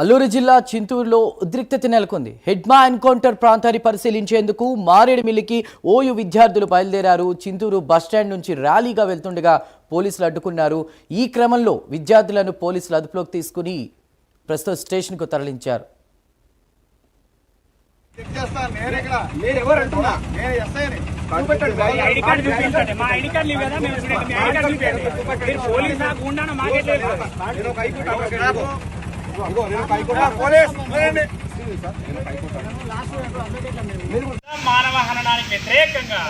అల్లూరు జిల్లా చింతూరులో ఉద్రిక్తత నెలకొంది. హెడ్మా ఎన్కౌంటర్ ప్రాంతాన్ని పరిశీలించేందుకు మారేడుమిల్లికి ఓయు విద్యార్థులు బయలుదేరారు. చింతూరు బస్టాండ్ నుంచి ర్యాలీగా వెళ్తుండగా పోలీసులు అడ్డుకున్నారు. ఈ క్రమంలో విద్యార్థులను పోలీసులు అదుపులోకి తీసుకుని ప్రస్తుతం స్టేషన్కు తరలించారు. చూపించండి. మానవ హననానికి వ్యతిరేకంగా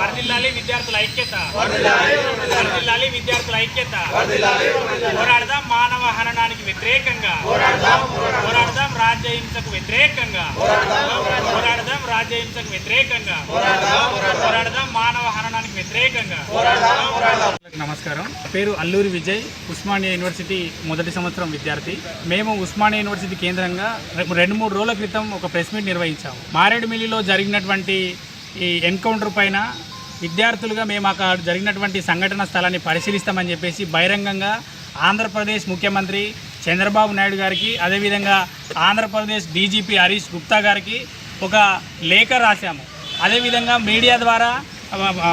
వర్దిల్లాలి విద్యార్థుల ఐక్యత. వర్దిల్లాలి విద్యార్థుల ఐక్యత. పోరాడదాం మానవ హననానికి వ్యతిరేకంగా. పోరాడదాం రాజ్యహింసకు వ్యతిరేకంగా. పోరాడదాం రాజ్యహింసకు వ్యతిరేకంగా. పోరాడదాం మానవ హననానికి వ్యతిరేకంగా. నమస్కారం. పేరు అల్లూరి విజయ్ ఉస్మానియా యూనివర్సిటీ మొదటి సంవత్సరం విద్యార్థి. మేము ఉస్మానియా యూనివర్సిటీ కేంద్రంగా రెండు మూడు రోజుల క్రితం ఒక ప్రెస్ మీట్ నిర్వహించాము. మారేడుమిల్లిలో జరిగినటువంటి ఈ ఎన్కౌంటర్ పైన విద్యార్థులుగా మేము అక్కడ జరిగినటువంటి సంఘటన స్థలాన్ని పరిశీలిస్తామని చెప్పేసి బహిరంగంగా ఆంధ్రప్రదేశ్ ముఖ్యమంత్రి చంద్రబాబు నాయుడు గారికి అదేవిధంగా ఆంధ్రప్రదేశ్ డీజీపీ హరీష్ గుప్తా గారికి ఒక లేఖ రాశాము. అదేవిధంగా మీడియా ద్వారా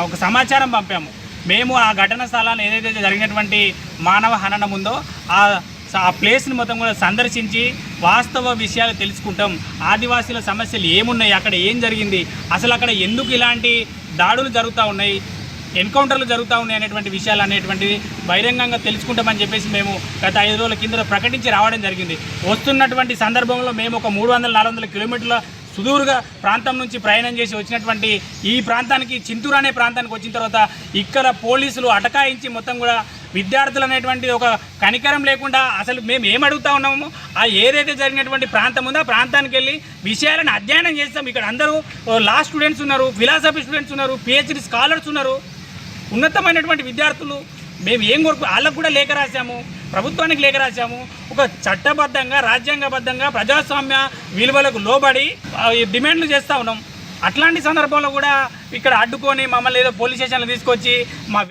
ఒక సమాచారం పంపాము. మేము ఆ ఘటన స్థలాన్ని ఏదైతే జరిగినటువంటి మానవ హననం ఉందో ఆ ఆ ప్లేస్ని మొత్తం కూడా సందర్శించి వాస్తవ విషయాలు తెలుసుకుంటాం. ఆదివాసీల సమస్యలు ఏమున్నాయి? అక్కడ ఏం జరిగింది? అసలు అక్కడ ఎందుకు ఇలాంటి దాడులు జరుగుతూ ఉన్నాయి? ఎన్కౌంటర్లు జరుగుతూ ఉన్నాయి అనేటువంటి విషయాలు అనేటువంటివి బహిరంగంగా తెలుసుకుంటామని చెప్పేసి మేము గత ఐదు రోజుల కింద ప్రకటించి రావడం జరిగింది. వస్తున్నటువంటి సందర్భంలో మేము ఒక మూడు వందల నాలుగు వందల కిలోమీటర్ల సుదూరుగా ప్రాంతం నుంచి ప్రయాణం చేసి వచ్చినటువంటి ఈ ప్రాంతానికి చింతూరు అనే ప్రాంతానికి వచ్చిన తర్వాత ఇక్కడ పోలీసులు అటకాయించి మొత్తం కూడా విద్యార్థులు అనేటువంటి ఒక కనికరం లేకుండా అసలు మేము ఏం అడుగుతా ఉన్నాము ఆ ఏదైతే జరిగినటువంటి ప్రాంతం ఉందో ఆ ప్రాంతానికి వెళ్ళి విషయాలను అధ్యయనం చేస్తాం. ఇక్కడ అందరూ లా స్టూడెంట్స్ ఉన్నారు ఫిలాసఫీ స్టూడెంట్స్ ఉన్నారు పిహెచ్డి స్కాలర్స్ ఉన్నారు. ఉన్నతమైనటువంటి విద్యార్థులు మేము ఏం కోరుకు వాళ్ళకు కూడా లేఖ రాశాము. ప్రభుత్వానికి లేఖ రాశాము. ఒక చట్టబద్ధంగా రాజ్యాంగబద్ధంగా ప్రజాస్వామ్య విలువలకు లోబడి డిమాండ్లు చేస్తూ ఉన్నాం. అట్లాంటి సందర్భంలో కూడా ఇక్కడ అడ్డుకొని మమ్మల్ని ఏదో పోలీస్ స్టేషన్లో తీసుకొచ్చి మా